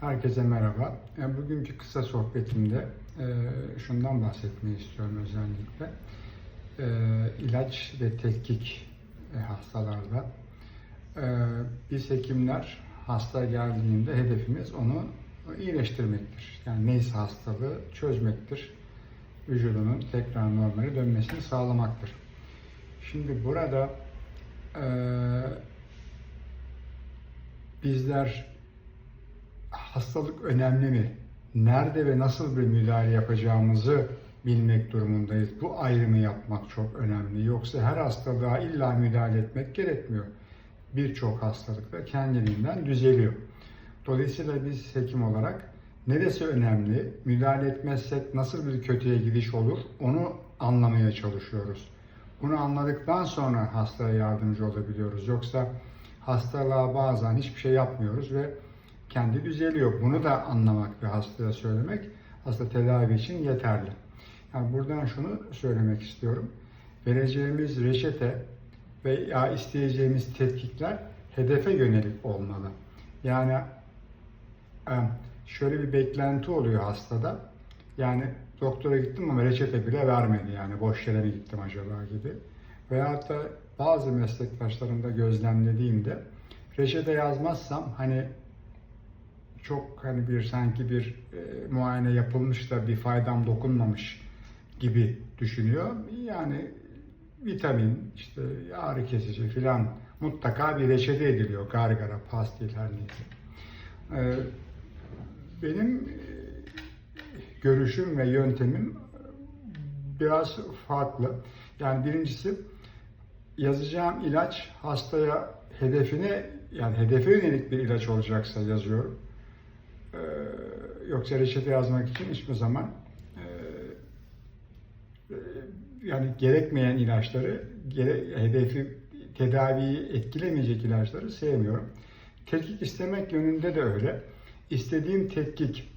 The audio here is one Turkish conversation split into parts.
Herkese merhaba. E, Bugünkü kısa sohbetimde e, şundan bahsetmeyi istiyorum özellikle. E, ilaç ve tetkik hastalarda. Biz hekimler hasta geldiğinde hedefimiz onu iyileştirmektir. Yani neyse hastalığı çözmektir. Vücudunun tekrar normale dönmesini sağlamaktır. Şimdi burada bizler hastalık önemli mi? Nerede ve nasıl bir müdahale yapacağımızı bilmek durumundayız. Bu ayrımı yapmak çok önemli. Yoksa her hastalığa illa müdahale etmek gerekmiyor. Birçok hastalıkta kendiliğinden düzeliyor. Dolayısıyla biz hekim olarak neresi önemli, müdahale etmezsek nasıl bir kötüye gidiş olur onu anlamaya çalışıyoruz. Bunu anladıktan sonra hastaya yardımcı olabiliyoruz. Yoksa hastalığa bazen hiçbir şey yapmıyoruz ve kendi düzeliyor. Bunu da anlamak ve hastaya söylemek hasta tedavi için yeterli. Yani buradan şunu söylemek istiyorum. Vereceğimiz reçete veya isteyeceğimiz tetkikler hedefe yönelik olmalı. Yani e, şöyle bir beklenti oluyor hastada. Yani doktora gittim ama reçete bile vermedi yani boş yere mi gittim acaba gibi. Veyahut da bazı meslektaşlarımda gözlemlediğimde reçete yazmazsam hani çok hani bir sanki bir e, muayene yapılmış da bir faydam dokunmamış gibi düşünüyor. Yani vitamin, işte ağrı kesici filan mutlaka bir reçete ediliyor. Gargara, pastil her neyse. E, benim e, görüşüm ve yöntemim biraz farklı. Yani birincisi yazacağım ilaç hastaya hedefine yani hedefe yönelik bir ilaç olacaksa yazıyorum. Yoksa reçete yazmak için hiçbir zaman e, e, yani gerekmeyen ilaçları, gere, hedefi tedaviyi etkilemeyecek ilaçları sevmiyorum. Tetkik istemek yönünde de öyle. İstediğim tetkik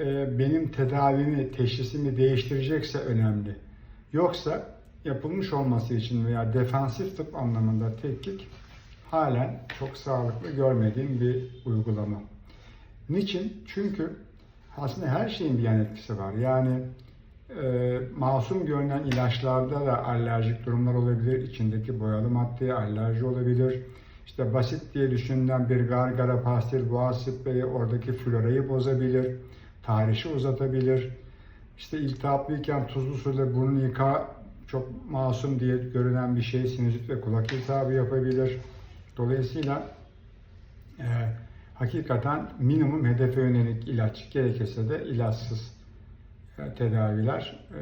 e, benim tedavimi, teşhisimi değiştirecekse önemli. Yoksa yapılmış olması için veya defansif tıp anlamında tetkik halen çok sağlıklı görmediğim bir uygulama. Niçin? Çünkü aslında her şeyin bir yan etkisi var. Yani e, masum görünen ilaçlarda da alerjik durumlar olabilir. İçindeki boyalı maddeye alerji olabilir. İşte basit diye düşünülen bir gargara pastil boğaz spreyi oradaki florayı bozabilir. Tahrişi uzatabilir. İşte iltihaplıyken tuzlu suyla burnunu yıka çok masum diye görünen bir şey sinüzit ve kulak iltihabı yapabilir. Dolayısıyla e, hakikaten minimum hedefe yönelik ilaç gerekirse de ilaçsız e, tedaviler e,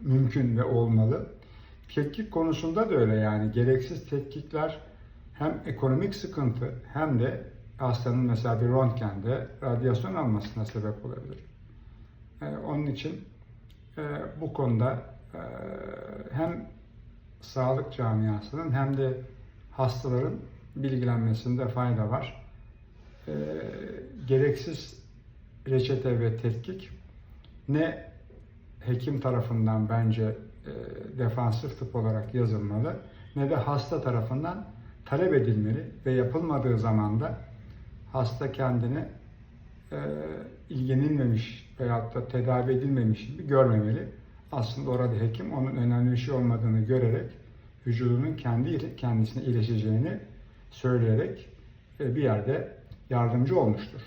mümkün ve olmalı. Tetkik konusunda da öyle yani gereksiz tetkikler hem ekonomik sıkıntı hem de hastanın mesela bir röntgende radyasyon almasına sebep olabilir. E, onun için bu konuda hem sağlık camiasının hem de hastaların bilgilenmesinde fayda var. E, gereksiz reçete ve tetkik ne hekim tarafından bence e, defansif tıp olarak yazılmalı ne de hasta tarafından talep edilmeli ve yapılmadığı zaman da hasta kendini e, ilgilenilmemiş veyahut da tedavi edilmemiş gibi görmemeli. Aslında orada hekim onun önemli bir şey olmadığını görerek vücudunun kendi kendisine iyileşeceğini söyleyerek e, bir yerde yardımcı olmuştur.